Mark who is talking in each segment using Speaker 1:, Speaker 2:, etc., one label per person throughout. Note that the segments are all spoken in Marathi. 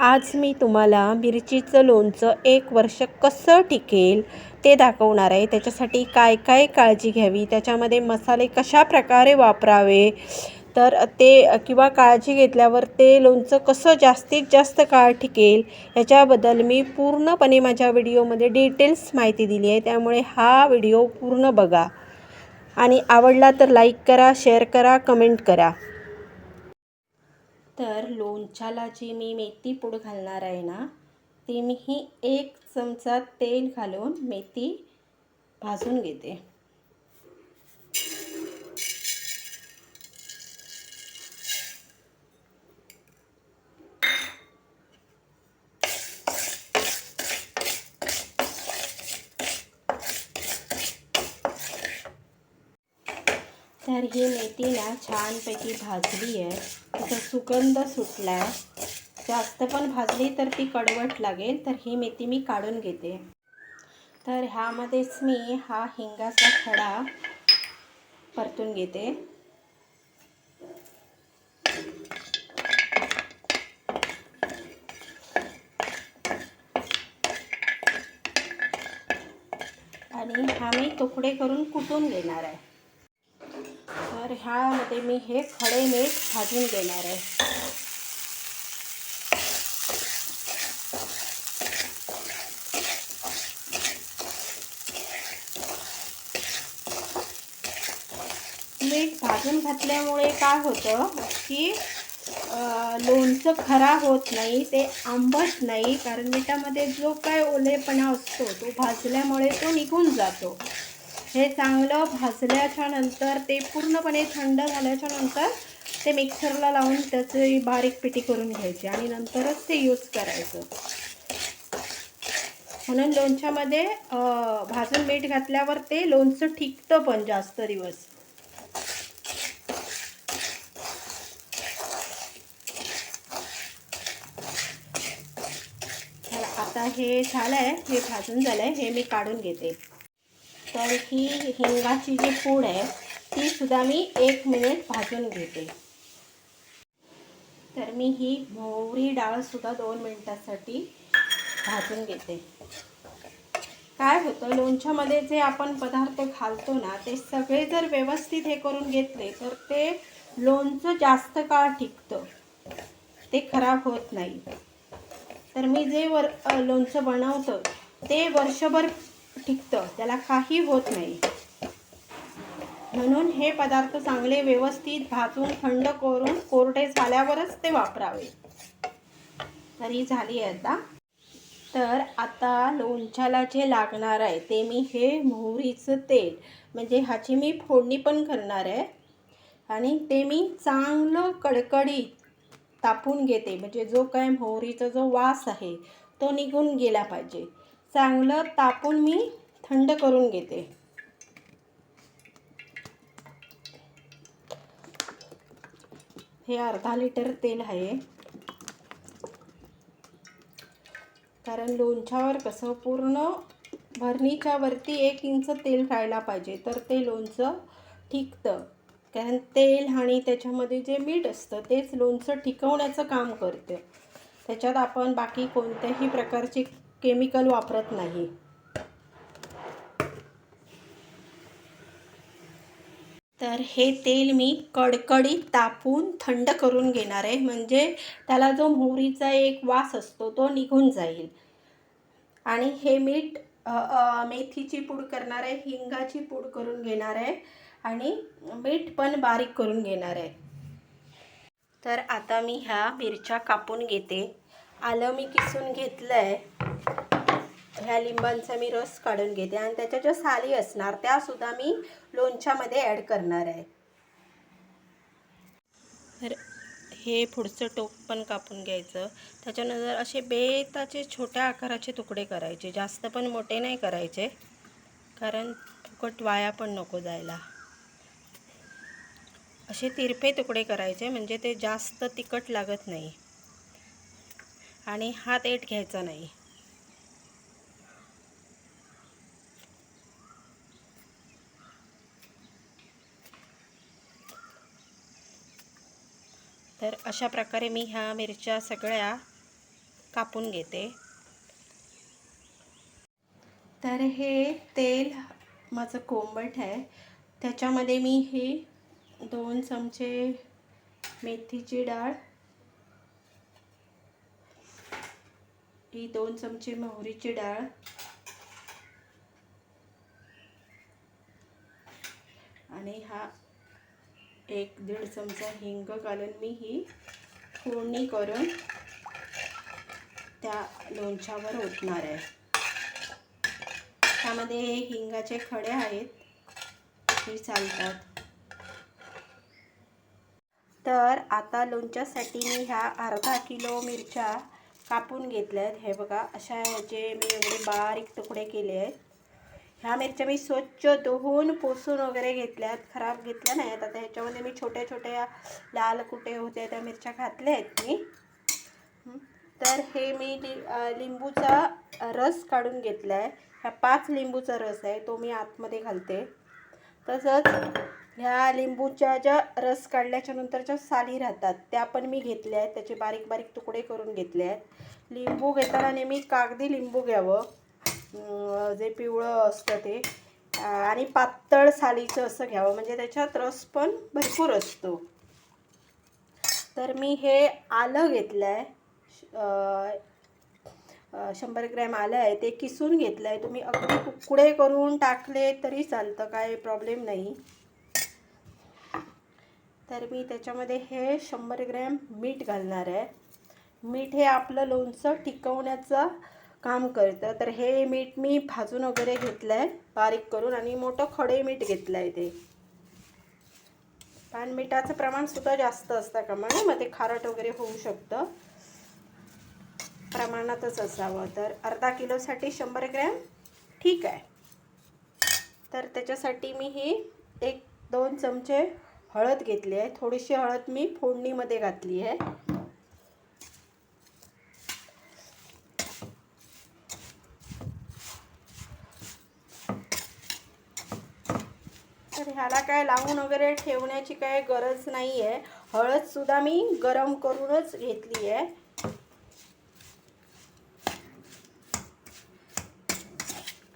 Speaker 1: आज मी तुम्हाला मिरचीचं लोणचं एक वर्ष कसं टिकेल ते दाखवणार आहे. त्याच्यासाठी काय काय काळजी घ्यावी? त्याच्यामध्ये मसाले कशा प्रकारे वापरावे? तर ते किंवा काळजी घेतल्यावर ते लोणचं कसं जास्तीत जास्त काळ टिकेल याच्याबद्दल मी पूर्णपणे माझ्या व्हिडिओमध्ये डिटेल्स माहिती दिली आहे. त्यामुळे हा व्हिडिओ पूर्ण बघा. आणि आवडला तर लाईक करा शेअर करा कमेंट करा. तर लोणच्याला जी मी मेथी पूड घालणार आहे ना ती मी ही एक चमचा तेल घालून मेथी भाजून घेते तर ही मेथी ना छानपैकी भाजली आहे तिचा सुगंध सुटला आहे जास्त पण भाजली तर ती कडवट लागेल तर ही मेथी मी काढून घेते. तर ह्यामध्येच मी हा हिंगाचा खडा परतून घेते. आणि हा मी तुकडे करून कुटून घेणार आहे. तर ह्यामध्ये मी हे खडे मीठ भाजून घेणार आहे. मीठ भाजून घातल्यामुळे काय होतं की लोणचं खराब होत नाही ते आंबट नाही कारण मिठामध्ये जो काय ओलेपणा असतो तो भाजल्यामुळे तो निघून जातो. हे चांगलं भाजल्याच्या नंतर ते पूर्णपणे थंड झाल्याच्यानंतर ते मिक्सरला लावून त्याची बारीक पिटी करून घ्यायची आणि नंतरच ते यूज करायचं. म्हणून लोणच्यामध्ये भाजून मीठ घातल्यावर ते लोणचं टिकतं पण जास्त दिवस. आता हे झालं आहे हे भाजून झालं आहे हे मी काढून घेते. तर ही हिंगाची जी पूड आहे ती सुद्धा मी एक मिनिट भाजून घेते. तर मी ही मोहरी डाळसुद्धा दोन मिनटासाठी भाजून घेते. काय होतं लोणच्यामध्ये जे आपण पदार्थ घालतो ना ते सगळे जर व्यवस्थित हे करून घेतले तर ते लोणचं जास्त काळ टिकतं. ते खराब होत नाही. तर मी जे वर लोणचं बनवतं ते वर्षभर टिकतं. त्याला काही होत नाही. म्हणून हे पदार्थ चांगले व्यवस्थित भाजून थंड करून कोरडे झाल्यावरच ते वापरावे. तरी झाली आहे आता. तर आता लोणच्याला जे लागणार आहे ते मी हे मोहरीचं तेल म्हणजे ह्याची मी फोडणी पण करणार आहे. आणि ते मी चांगलं कडकडीत तापून घेते. म्हणजे जो काय मोहरीचा जो वास आहे तो निघून गेला पाहिजे. चांगलं तापून मी थंड करून घेते. हे अर्धा लिटर तेल आहे. कारण लोणच्यावर कसं पूर्ण भरणीच्या वरती एक इंच तेल राहायला पाहिजे तर ते लोणचं टिकतं कारण तेल आणि त्याच्यामध्ये जे मीठ असतं तेच लोणचं टिकवण्याचं काम करतं. त्याच्यात आपण बाकी कोणत्याही प्रकारची केमिकल वापरत नाही. तर हे तेल मी कडकडीत तापून थंड करून घेणार आहे. म्हणजे त्याला जो मोहरीचा एक वास असतो तो निघून जाईल. आणि हे मीठ मेथीची पूड करणार आहे हिंगाची पूड करून घेणार आहे. आणि मीठ पण बारीक करून घेणार आहे. तर आता मी ह्या मिरच्या कापून घेते. आलं मी किसून घेतलं आहे ह्या लिंबांचा मी रस काढून घेते आणि त्याच्या ज्या साली असणार त्यासुद्धा मी लोणच्यामध्ये ॲड करणार आहे. तर हे पुढचं टोक पण कापून घ्यायचं. त्याच्यानंतर असे बेताचे छोट्या आकाराचे तुकडे करायचे. जास्त पण मोठे नाही करायचे कारण फुकट वाया पण नको जायला. असे तिरपे तुकडे करायचे म्हणजे ते जास्त तिखट लागत नाही. आणि हात एट घ्यायचा नाही. तर अशा प्रकारे मी ह्या मिरच्या सगळ्या कापून घेते. तर हे तेल माझं कोंबट आहे. त्याच्यामध्ये मी हे दोन चमचे मेथीची डाळ ही दोन चमचे मोहरीची डाळ आणि हा एक दीड चमचा हिंग घालून मी ही फोडणी करून त्या लोणच्यावर ओतणार आहे. त्यामध्ये हे हिंगाचे खडे आहेत. हे चालतात. तर आता लोणच्यासाठी मी ह्या अर्धा किलो मिरच्या कापून घेतल्या आहेत हे बघा अशा ह्याचे मी एवढे बारीक तुकडे केले आहेत ह्या मिरच्या मी स्वच्छ धुवून पुसून वगैरे घेतल्यात. खराब घेतल्या नाही आता ह्याच्यामध्ये मी छोट्या छोट्या लाल कुठे होत्या त्या मिरच्या घातल्या आहेत मी. तर हे मी लि लिंबूचा रस काढून घेतला आहे ह्या पाच लिंबूचा रस आहे तो मी आतमध्ये घालते. तसंच ह्या लिंबूच्या ज्या रस काढल्याच्या नंतरच्या साली राहतात त्या पण मी घेतल्या आहेत. त्याचे बारीक बारीक तुकडे करून घेतले आहेत. लिंबू घेताना नेहमी कागदी लिंबू घ्यावं. जे पिवळं असतं ते आणि पातळ सालीचं असं घ्यावं. म्हणजे त्याच्यात रस पण भरपूर असतो. तर मी हे आलं घेतलं आहे शंभर ग्रॅम आलं आहे. ते किसून घेतलं आहे तुम्ही अगदी तुकडे करून टाकले तरी चालतं. काय प्रॉब्लेम नाही. तर मी त्याच्यामध्ये हे शंभर ग्रॅम मीठ घालणार आहे. मीठ हे आपलं लोणचं टिकवण्याचं काम करतं. तर हे मीठ मी भाजून वगैरे घेतलं आहे बारीक करून आणि मोठं खडे मीठ घेतलं आहे ते. पण मिठाचं प्रमाणसुद्धा जास्त असतं का मग मग ते खारट वगैरे होऊ शकतं. प्रमाणातच असावं. तर अर्धा किलोसाठी शंभर ग्रॅम ठीक आहे. तर त्याच्यासाठी मी ही एक दोन चमचे हळद घेतली आहे. थोडीशी हळद मी फोडणीमध्ये घातली आहे तर ह्याला काय लावून वगैरे ठेवण्याची काय गरज नाही आहे हळदसुद्धा मी गरम करूनच घेतली आहे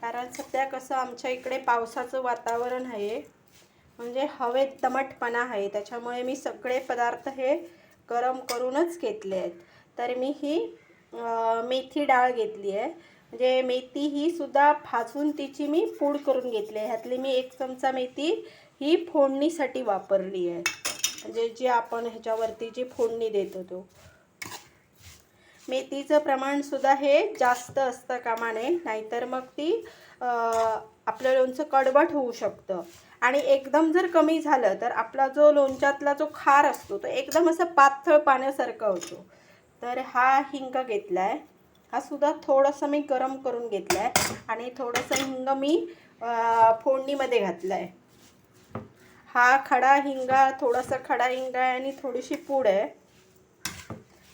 Speaker 1: कारण सध्या कसं आमच्या इकडे पावसाचं वातावरण आहे. म्हणजे हवेत दमटपणा आहे. त्याच्यामुळे मी सगळे पदार्थ हे गरम करूनच घेतले आहेत तर मी ही मेथी डाळ घेतली आहे म्हणजे मेथी ही सुद्धा भाजून तिची मी पूड करून घेतली आहे. ह्यातली मी एक चमचा मेथी ही फोडणीसाठी वापरली आहे. म्हणजे जी आपण ह्याच्यावरती जी फोडणी देतो तो मेथीचं प्रमाणसुद्धा हे जास्त असतं कामाने नाहीतर मग ती आपलं लोणचं कडवट होऊ शकतं. आणि एकदम जर कमी झालं तर आपला जो लोणच्यातला जो खार असतो तो एकदम असं पातळ पाण्यासारखा होतो. तर हा हिंग घेतला आहे हा सुद्धा थोडंसं मी गरम करून घेतला आहे आणि थोडंसं हिंग मी फोडणीमध्ये घातलं आहे हा खडा हिंगा थोडासा खडा हिंग आहे आणि थोडीशी पूड आहे.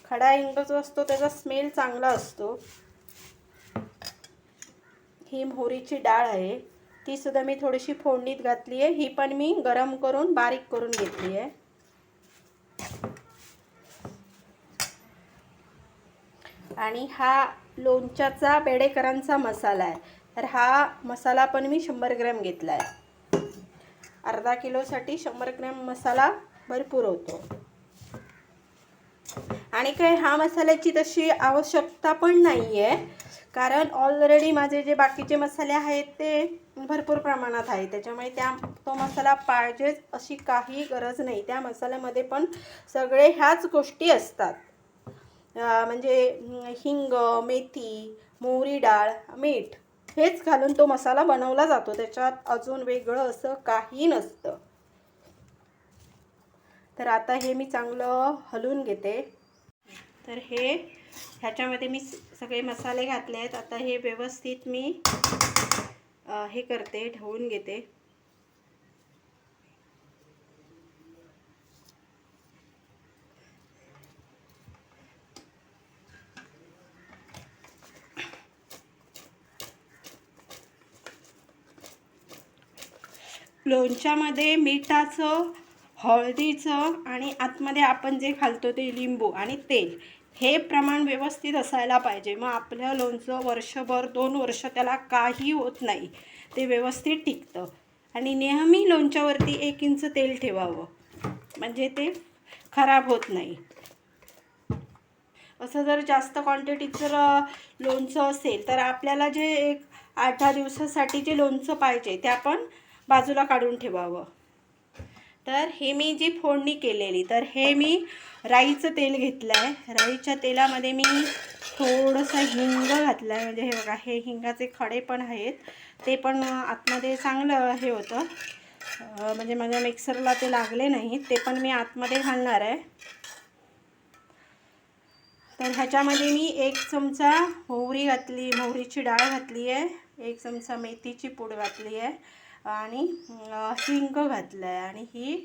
Speaker 1: खडा हिंग जो असतो त्याचा स्मेल चांगला असतो. ही मोहरीची डाळ आहे. ती सुद्धा मी थोडीशी फोडणीत घातली आहे ही पण मी गरम करून बारीक करून घेतली आहे आणि हा लोणच्याचा बेडेकरांचा मसाला आहे. तर हा मसाला पण मी शंभर ग्रॅम घेतला आहे अर्धा किलोसाठी शंभर ग्रॅम मसाला भरपूर होतो. आणि काय हा मसाल्याची तशी आवश्यकता पण नाही आहे कारण ऑलरेडी माझे जे बाकीचे मसाले आहेत ते भरपूर प्रमाणात आहे त्याच्यामुळे त्या तो मसाला पाहिजेच अशी काही गरज नाही. त्या मसाल्यामध्ये पण सगळे ह्याच गोष्टी असतात. म्हणजे हिंग मेथी मोहरी डाळ मीठ हेच घालून तो मसाला बनवला जातो. त्याच्यात अजून वेगळं असं काही नसतं. तर आता हे मी चांगलं हलवून घेते. तर हे ह्याच्यामध्ये मी सगळे मसाले घातले आहेत. आता हे व्यवस्थित मी हे करते ढवून घेते. लोणच्यामध्ये मिठाचं हळदीचं आणि आतमध्ये आपण जे घालतो ते लिंबू आणि तेल हे प्रमाण व्यवस्थित असायला पाहिजे. मग आपलं लोणचं वर्षभर दोन वर्ष त्याला काही होत नाही. ते व्यवस्थित टिकतं. आणि नेहमी लोणच्यावरती एक इंच तेल ठेवावं. म्हणजे ते खराब होत नाही. असं जर जास्त क्वांटिटीत जर लोणचं असेल तर आपल्याला जे एक आठ दहा दिवसासाठी जे लोणचं पाहिजे ते आपण बाजूला काढून ठेवावं. तर हे मी जी फोडणी केलेली तर हे मी राईचं तेल घेतलं आहे राईच्या तेलामध्ये मी थोडंसं हिंग घातलं आहे म्हणजे हे बघा हे हिंगाचे खडे पण आहेत. ते पण आतमध्ये चांगलं हे होतं. म्हणजे माझ्या मिक्सरला ते लागले नाहीत. ते पण मी आतमध्ये घालणार आहे. तर ह्याच्यामध्ये मी एक चमचा मोहरी घातली मोहरीची डाळ घातली आहे एक चमचा मेथीची पूड घातली आहे आणि अं, हिंग घातलं आहे आणि ही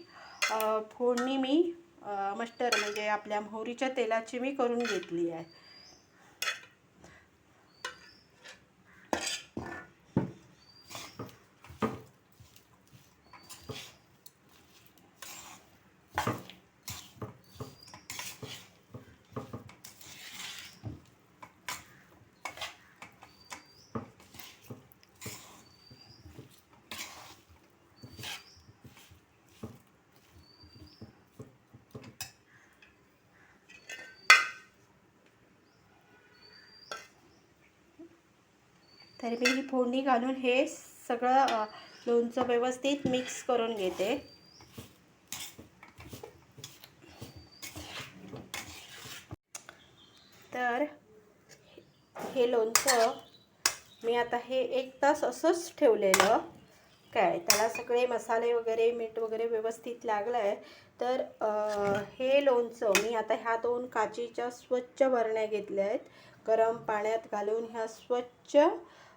Speaker 1: फोडणी मी मस्टर म्हणजे आपल्या मोहरीच्या तेलाची मी करून घेतली आहे. तर मी ही फोडणी घालून हे सगळं लोणचं व्यवस्थित मिक्स करून घेते. तर हे लोणचं मी आता हे एक तास असंच ठेवलेलं. काय त्याला सगळे मसाले वगैरे मीठ वगैरे व्यवस्थित लागलं आहे तर हे लोणचं मी आता ह्या दोन काचीच्या स्वच्छ भरण्या घेतल्या आहेत गरम पाण्यात घालून ह्या स्वच्छ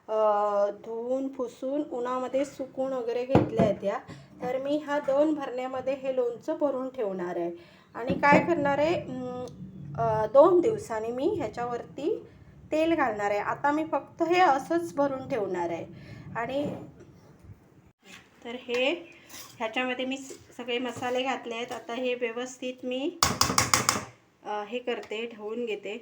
Speaker 1: धुवून पुसून उन्हामध्ये सुकून वगैरे घेतल्या आहेत या तर मी ह्या दोन भरण्यामध्ये हे लोणचं भरून ठेवणार आहे. आणि काय करणार आहे? दोन दिवसांनी मी ह्याच्यावरती तेल घालणार आहे. आता मी फक्त हे असंच भरून ठेवणार आहे. आणि तर हे ह्याच्यामध्ये मी सगळे मसाले घातले आहेत. आता हे व्यवस्थित मी हे करते ठेवून घेते.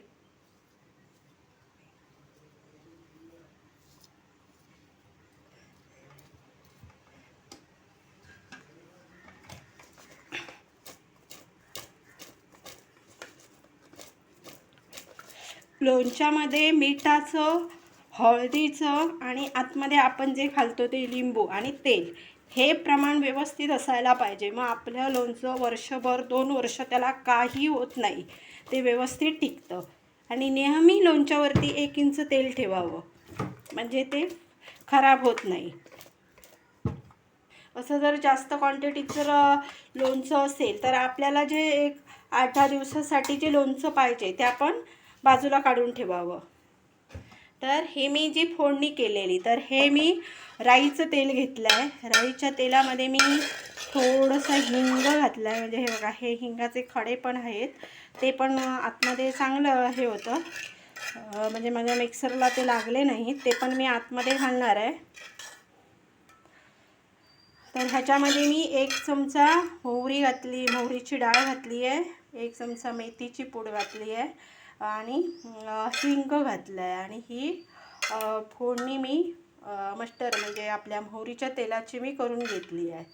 Speaker 1: लोणच्यामध्ये मिठाचं हळदीचं आणि आतमध्ये आपण जे घालतो ते लिंबू आणि तेल हे प्रमाण व्यवस्थित असायला पाहिजे. मग आपलं लोणचं वर्षभर दोन वर्ष त्याला काही होत नाही. ते व्यवस्थित टिकतं. आणि नेहमी लोणच्यावरती एक इंच तेल ठेवावं. म्हणजे ते खराब होत नाही. असं जर जास्त क्वांटिटीत जर लोणचं असेल तर आपल्याला जे एक आठ दहा दिवसासाठी जे लोणचं पाहिजे ते आपण बाजूला काढून ठेवावं. तर हे मी जी फोडणी केलेली तर हे मी राईचं तेल घेतलं आहे राईच्या तेलामध्ये मी थोडंसं हिंग घातलं आहे म्हणजे हे बघा हे हिंगाचे खडे पण आहेत. ते पण आतमध्ये चांगलं हे होतं. म्हणजे माझ्या मिक्सरला ते लागले नाहीत. ते पण मी आतमध्ये घालणार आहे. तर ह्याच्यामध्ये मी एक चमचा मोहरी घातली मोहरीची डाळ घातली आहे एक चमचा मेथीची पूड घातली आहे आणि अं, हिंग घातलं आहे आणि ही फोडणी मी मस्टर म्हणजे आपल्या मोहरीच्या तेलाची मी करून घेतली आहे.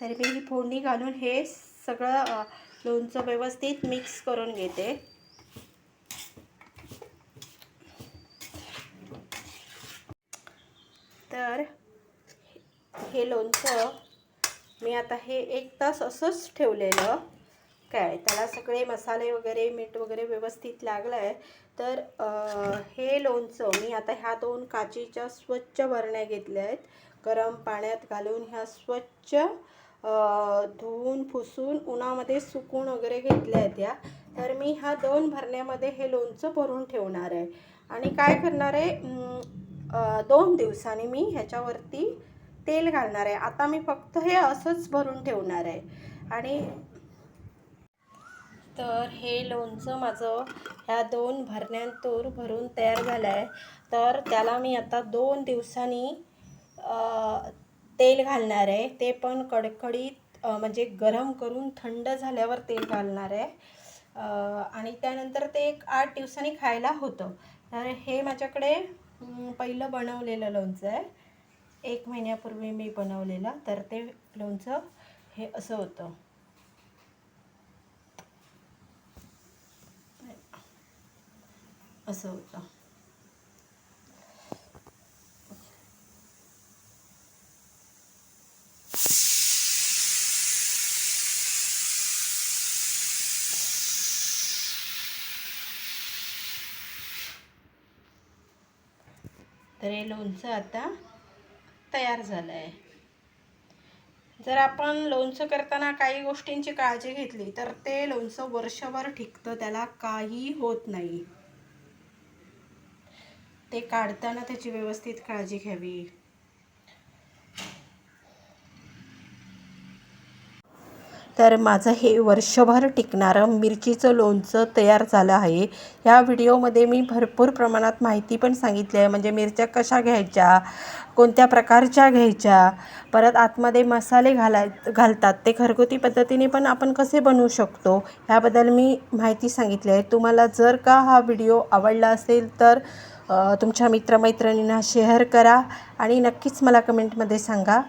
Speaker 1: तर मी ही फोडणी घालून हे सगळं लोणचं व्यवस्थित मिक्स करून घेते. तर हे लोणचं मी आता हे एक तास असंच ठेवलेलं. काय त्याला सगळे मसाले वगैरे मीठ वगैरे व्यवस्थित लागलं आहे तर हे लोणचं मी आता ह्या दोन काचीच्या स्वच्छ भरण्या घेतल्या आहेत गरम पाण्यात घालून ह्या स्वच्छ धुवून पुसून उन्हामध्ये सुकून वगैरे घेतल्या आहेत या तर मी ह्या दोन भरण्यामध्ये हे लोणचं भरून ठेवणार आहे. आणि काय करणार आहे? दोन दिवसांनी मी ह्याच्यावरती तेल घालणार आहे. आता मी फक्त हे असंच भरून ठेवणार आहे. आणि तर हे लोणचं माझं ह्या दोन भरण्यांतूर भरून तयार झालं आहे तर त्याला मी आता दोन दिवसांनी तेल घालणार आहे. ते पण कडकडीत म्हणजे गरम करून थंड झाल्यावर तेल घालणार आहे. आणि त्यानंतर ते एक आठ दिवसांनी खायला होतं. तर हे माझ्याकडे पहिलं बनवलेलं लोणचं आहे. एक महिन्यापूर्वी मी बनवलेलं. तर ते लोणचं हे असं होतं. असं होतं. तर हे लोणचं आता तयार झालं आहे जर आपण लोणचं करताना काही गोष्टींची काळजी घेतली तर ते लोणचं वर्षभर टिकतं त्याला काही होत नाही. ते काढताना त्याची व्यवस्थित काळजी घ्यावी. तर माझं हे वर्षभर टिकणारं मिरचीचं लोणचं तयार झालं आहे. या व्हिडिओमध्ये मी भरपूर प्रमाणात माहिती पण सांगितली आहे. म्हणजे मिरच्या कशा घ्यायच्या? कोणत्या प्रकारच्या घ्यायच्या? परत आतमध्ये मसाले घालाय घालतात. ते घरगुती पद्धतीने पण आपण कसे बनवू शकतो? ह्याबद्दल मी माहिती सांगितली आहे. तुम्हाला जर का हा व्हिडिओ आवडला असेल तर तुमच्या मित्रमैत्रिणींना शेअर करा आणि नक्कीच मला कमेंटमध्ये सांगा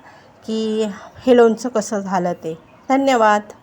Speaker 1: की हे लोणचं कसं झालं ते. धन्यवाद.